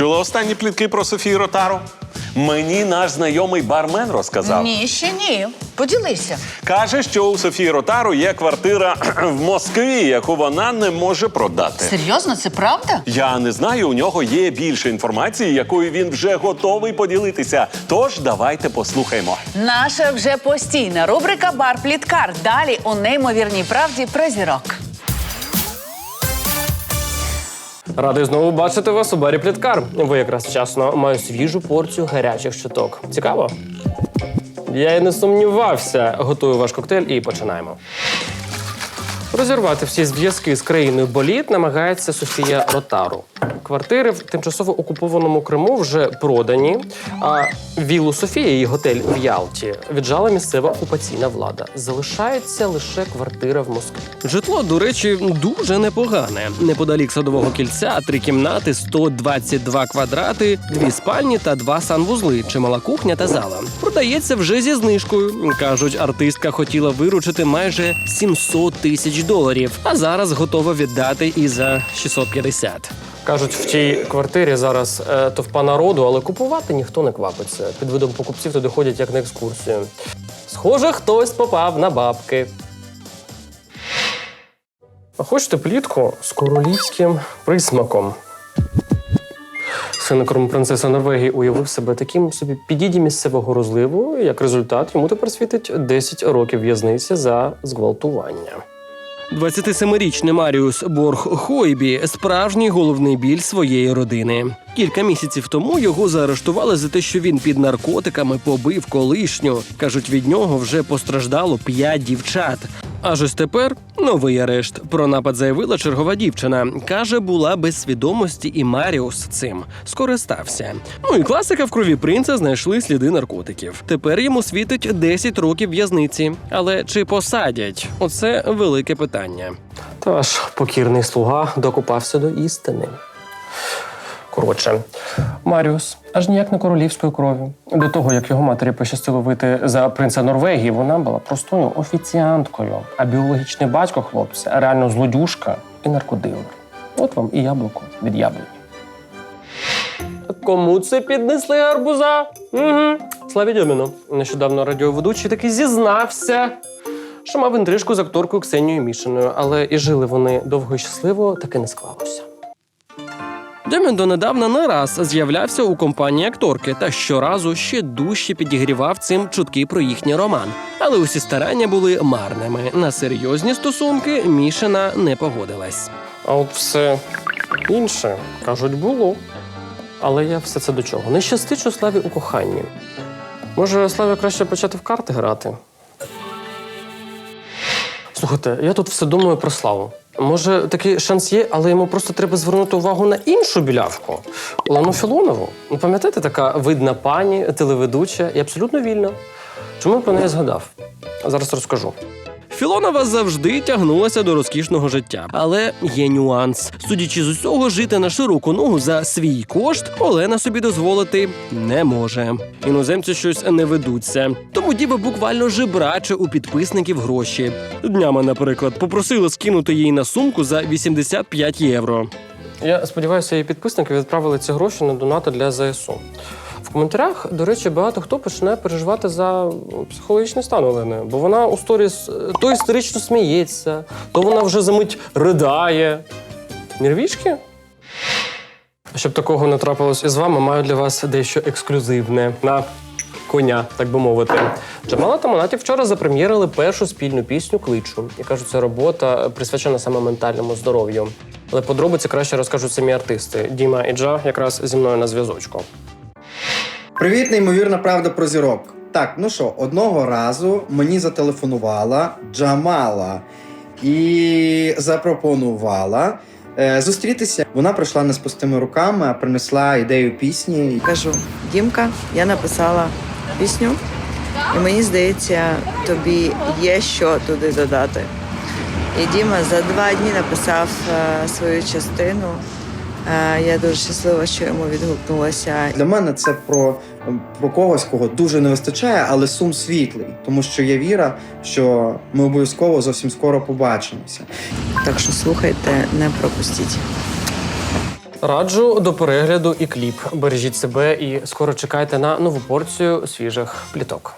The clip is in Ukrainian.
Чула останні плітки про Софію Ротару? Мені наш знайомий бармен розказав. Ні, ще ні. Поділися. Каже, що у Софії Ротару є квартира в Москві, яку вона не може продати. Серйозно, це правда? Я не знаю, у нього є більше інформації, якою він вже готовий поділитися. Тож давайте послухаймо. Наша вже постійна рубрика Бар Пліткар. Далі у неймовірній правді про зірок. Радий знову бачити вас у барі Пліткар. Ви якраз вчасно маю свіжу порцію гарячих щиток. Цікаво? Я й не сумнівався. Готую ваш коктейль і починаємо. Розірвати всі зв'язки з країною боліт намагається Софія Ротару. Квартири в тимчасово окупованому Криму вже продані. А віллу Софії і готель в Ялті віджала місцева окупаційна влада. Залишається лише квартира в Москві. Житло, до речі, дуже непогане. Неподалік садового кільця, три кімнати, 122 квадрати, дві спальні та два санвузли, чимала кухня та зала. Продається вже зі знижкою. кажуть, артистка хотіла виручити майже 700 тисяч доларів, а зараз готова віддати і за 650. Кажуть, в тій квартирі зараз е, товпа народу, але купувати ніхто не квапиться. Під видом покупців туди ходять як на екскурсію. Схоже, хтось попав на бабки. А хочете плітку з королівським присмаком? Син кронпринцеса Норвегії уявив себе таким собі підіді місцевого розливу. Як результат, йому тепер світить 10 років в'язниці за зґвалтування. 27-річний Маріус Борг Хойбі справжній головний біль своєї родини. Кілька місяців тому його заарештували за те, що він під наркотиками побив колишню. кажуть, від нього вже постраждало п'ять дівчат. Аж ось тепер новий арешт. Про напад заявила чергова дівчина. каже, була без свідомості, і Маріус цим скористався. Ну і класика в крові принца знайшли сліди наркотиків. Тепер йому світить 10 років в'язниці. Але чи посадять? Оце велике питання. Та ж покірний слуга докупався до істини. Коротше, Маріус аж ніяк не королівської крові. До того, як його матері пощастило вийти за принца Норвегії, вона була простою офіціанткою, а біологічний батько хлопця реально злодюшка і наркодилер. От вам і яблуко від яблуні. Кому це піднесли гарбуза? Угу. Славі Дьоміну. Нещодавно радіоведучий таки зізнався, що мав інтрижку з акторкою Ксенією Мішиною, але і жили вони довго і щасливо, таки не склалося. Демін донедавна не раз з'являвся у компанії акторки та щоразу ще дужче підігрівав цим чутки про їхній роман. Але усі старання були марними. На серйозні стосунки Мішина не погодилась. А от все інше, кажуть, було. Але я все це до чого? Не щастить, що Славі у коханні. Може, Славі краще почати в карти грати? Слухайте, я тут все думаю про славу. Може, такий шанс є, але йому просто треба звернути увагу на іншу білявку Олену Філонову. Ну, пам'ятаєте, така видна пані, телеведуча і абсолютно вільна. Чому я про неї згадав? Зараз розкажу. Філонова завжди тягнулася до розкішного життя, але є нюанс. Судячи з усього, жити на широку ногу за свій кошт Олена собі дозволити не може. Іноземці щось не ведуться. Тому діва буквально жебраче у підписників гроші. Днями, наприклад, попросила скинути їй на сумку за 85 євро. Я сподіваюся, її підписники відправили ці гроші на донати для ЗСУ. В коментарях, до речі, багато хто почне переживати за психологічний стан Олени, бо вона у сторіс е, то істерично сміється, то вона вже за мить ридає. Нервішки? Щоб такого не трапилось із вами, маю для вас дещо ексклюзивне на коня, так би мовити. Джамала та Монаті вчора запрем'єрили першу спільну пісню Кличу. І кажуть, це робота присвячена саме ментальному здоров'ю. Але подробиці краще розкажуть самі артисти. Діма і Джа якраз зі мною на зв'язочку. Привіт, неймовірна правда про зірок. Так, ну що, одного разу мені зателефонувала Джамала і запропонувала е, зустрітися. Вона прийшла не з пустими руками, а принесла ідею пісні. Кажу, Дімка, я написала пісню, і мені здається, тобі є що туди додати. І Діма за два дні написав е, свою частину. Я дуже щаслива, що йому відгукнулося. Для мене це про, про когось, кого дуже не вистачає, але сум світлий, тому що є віра, що ми обов'язково зовсім скоро побачимося. Так що слухайте, не пропустіть. Раджу до перегляду і кліп. Бережіть себе і скоро чекайте на нову порцію свіжих пліток.